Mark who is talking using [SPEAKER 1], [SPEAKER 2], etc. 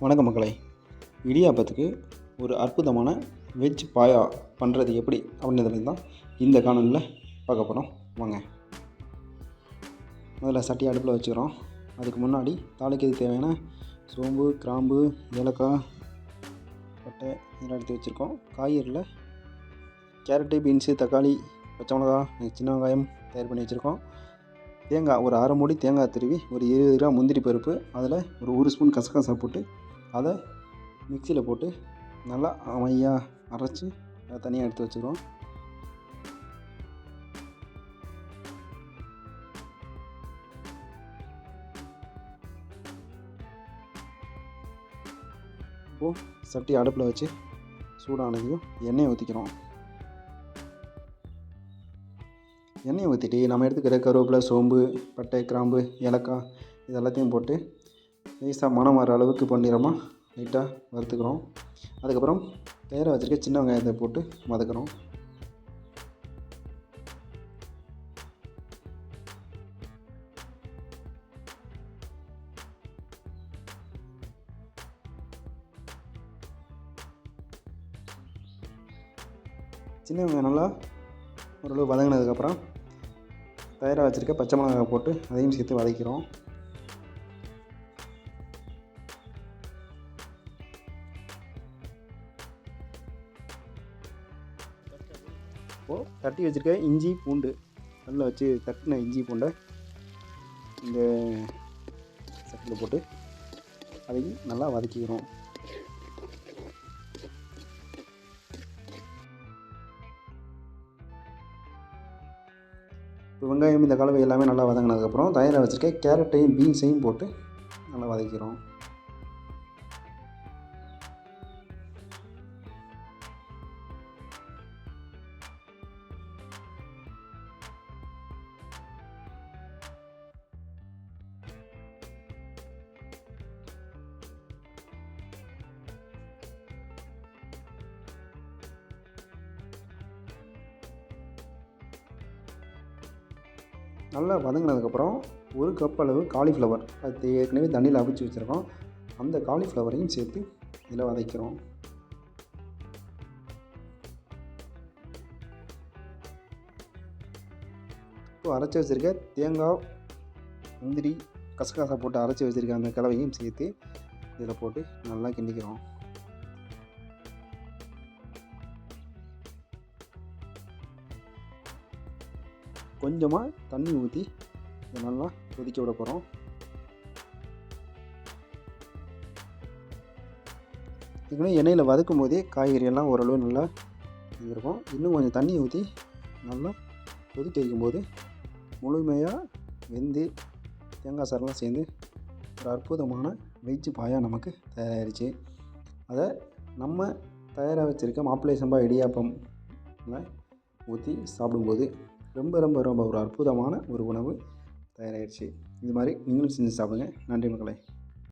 [SPEAKER 1] வணக்கம் மக்களை. இடியாப்பத்துக்கு ஒரு அற்புதமான வெஜ் பாயா பண்ணுறது எப்படி அப்படின்றது தான் இந்த காணொலியில் பார்க்க போகிறோம் வாங்க. முதல்ல சட்டி அடுப்பில் வச்சுக்கிறோம். அதுக்கு முன்னாடி தாளிக்கிறது தேவையான சோம்பு கிராம்பு ஏலக்காய் பட்டை இதெல்லாம் எடுத்து வச்சுருக்கோம். காய்கறியில் கேரட்டு பீன்ஸு தக்காளி பச்சை மிளகா சின்ன வெங்காயம் தயார் பண்ணி வச்சுருக்கோம். தேங்காய் ஒரு அரை மூடி தேங்காய் திருவி ஒரு இருபது கிராம் முந்திரி பருப்பு அதில் ஒரு ஒரு ஸ்பூன் கசகசா போட்டு அதை மிக்சியில் போட்டு நல்லா அமையாக அரைச்சி அதை தனியாக எடுத்து வச்சுருவோம். இப்போது சட்டி அடுப்பில் வச்சு சூடானதையும் எண்ணெயை ஊற்றிக்கிறோம் எண்ணெயை ஊற்றிட்டு நம்ம எடுத்துக்கிற கருவேப்பிலை சோம்பு பட்டை கிராம்பு ஏலக்காய் இது எல்லாத்தையும் போட்டு லேசாக மனம் வர அளவுக்கு பண்ணிடுறோமா? லைட்டாக வறுத்துக்கிறோம். அதுக்கப்புறம் தயாராக வச்சுருக்க சின்ன வெங்காயத்தை போட்டு வதக்குறோம். சின்ன வெங்காயம் நல்லா ஓரளவு வதங்கினதுக்கப்புறம் தயாராக வச்சுருக்க பச்சை மிளகாய் போட்டு அதையும் சேர்த்து வதக்கிறோம். இப்போது தட்டி வச்சுருக்க இஞ்சி பூண்டு. நல்லா வச்சு தட்டின இஞ்சி பூண்டை இந்த சட்டில் போட்டு அதையும் நல்லா வதக்கிக்கிறோம். இப்போ வெங்காயம் இந்த கலவை எல்லாமே நல்லா வதங்கினதுக்கப்புறம் தயாராக வச்சுருக்க கேரட்டையும் பீன்ஸையும் போட்டு நல்லா வதக்கிறோம் நல்லா வதங்கினதுக்கப்புறம் ஒரு கப் அளவு காலிஃப்ளவர் அது ஏற்கனவே தண்ணியில் அவிச்சு வச்சுருக்கோம். அந்த காலிஃப்ளவரையும் சேர்த்து இதில் வதக்கிறோம். இப்போ அரைச்சி வச்சுருக்க தேங்காய் முந்திரி கசகசா போட்டு அரைச்சி வச்சுருக்க அந்த கலவையும் சேர்த்து இதில் போட்டு நல்லா கிண்டிக்கிறோம். கொஞ்சமாக தண்ணி ஊற்றி இதை நல்லா கொதிக்க விட போகிறோம் இதுக்குமே எண்ணெயில் வதக்கும் போதே காய்கறி எல்லாம் ஓரளவு நல்லா இருக்கும் இன்னும் கொஞ்சம் தண்ணி ஊற்றி நல்லா கொதிக்க வைக்கும்போது முழுமையாக வெந்து தேங்காய் சாரெலாம் சேர்ந்து ஒரு அற்புதமான வெஜ்ஜு பாயா நமக்கு தயாராகிடுச்சு அதை நம்ம தயாராக வச்சுருக்க மாப்பிள்ளை சம்பா இடியாப்பம் ஊற்றி சாப்பிடும்போது ரொம்ப ரொம்ப ரொம்ப ஒரு அற்புதமான ஒரு உணவு தயாராகிடுச்சு இது மாதிரி நீங்களும் செஞ்சு சாப்பிடுங்க. நன்றி மக்களை.